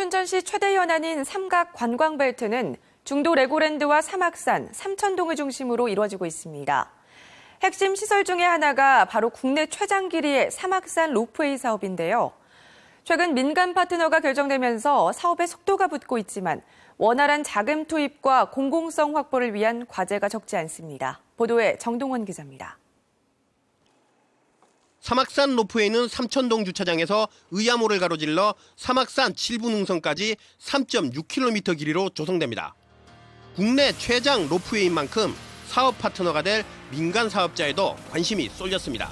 춘천시 최대 현안인 삼각 관광벨트는 중도 레고랜드와 사막산, 삼천동을 중심으로 이루어지고 있습니다. 핵심 시설 중의 하나가 바로 국내 최장 길이의 사막산 로프웨이 사업인데요. 최근 민간 파트너가 결정되면서 사업의 속도가 붙고 있지만 원활한 자금 투입과 공공성 확보를 위한 과제가 적지 않습니다. 보도에 정동원 기자입니다. 사막산 로프웨이는 삼천동 주차장에서 의암호를 가로질러 사막산 7부 능선까지 3.6km 길이로 조성됩니다. 국내 최장 로프웨이인 만큼 사업 파트너가 될 민간 사업자에도 관심이 쏠렸습니다.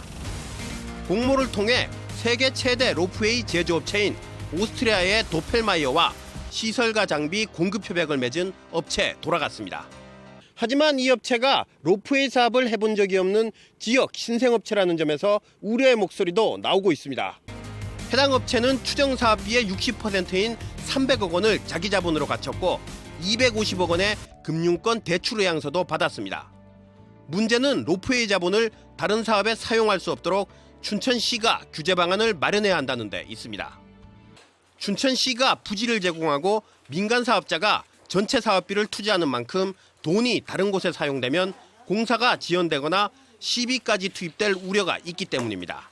공모를 통해 세계 최대 로프웨이 제조업체인 오스트리아의 도펠마이어와 시설과 장비 공급 협약을 맺은 업체 돌아갔습니다. 하지만 이 업체가 로프웨이 사업을 해본 적이 없는 지역 신생업체라는 점에서 우려의 목소리도 나오고 있습니다. 해당 업체는 추정 사업비의 60%인 300억 원을 자기 자본으로 갖췄고 250억 원의 금융권 대출 의향서도 받았습니다. 문제는 로프웨이 자본을 다른 사업에 사용할 수 없도록 춘천시가 규제 방안을 마련해야 한다는 데 있습니다. 춘천시가 부지를 제공하고 민간 사업자가 전체 사업비를 투자하는 만큼 돈이 다른 곳에 사용되면 공사가 지연되거나 시비까지 투입될 우려가 있기 때문입니다.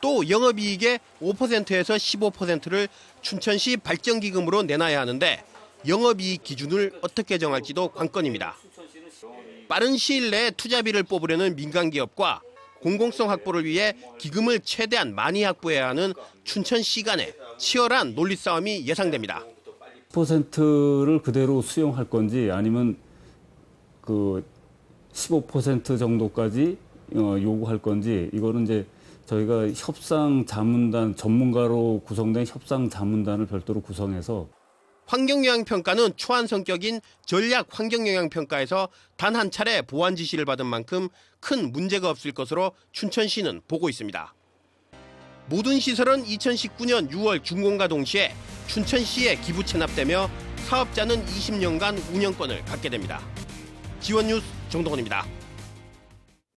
또 영업이익의 5%에서 15%를 춘천시 발전기금으로 내놔야 하는데 영업이익 기준을 어떻게 정할지도 관건입니다. 빠른 시일 내에 투자비를 뽑으려는 민간 기업과 공공성 확보를 위해 기금을 최대한 많이 확보해야 하는 춘천시 간의 치열한 논리 싸움이 예상됩니다. 10%를 그대로 수용할 건지 아니면 그 15% 정도까지 어, 요구할 건지 이거는 이제 저희가 협상 자문단 전문가로 구성된 협상 자문단을 별도로 구성해서 환경영향평가는 초안 성격인 전략 환경영향평가에서 단 한 차례 보완 지시를 받은 만큼 큰 문제가 없을 것으로 춘천시는 보고 있습니다. 모든 시설은 2019년 6월 준공과 동시에 춘천시에 기부 체납되며 사업자는 20년간 운영권을 갖게 됩니다. 지원 뉴스 정동원입니다.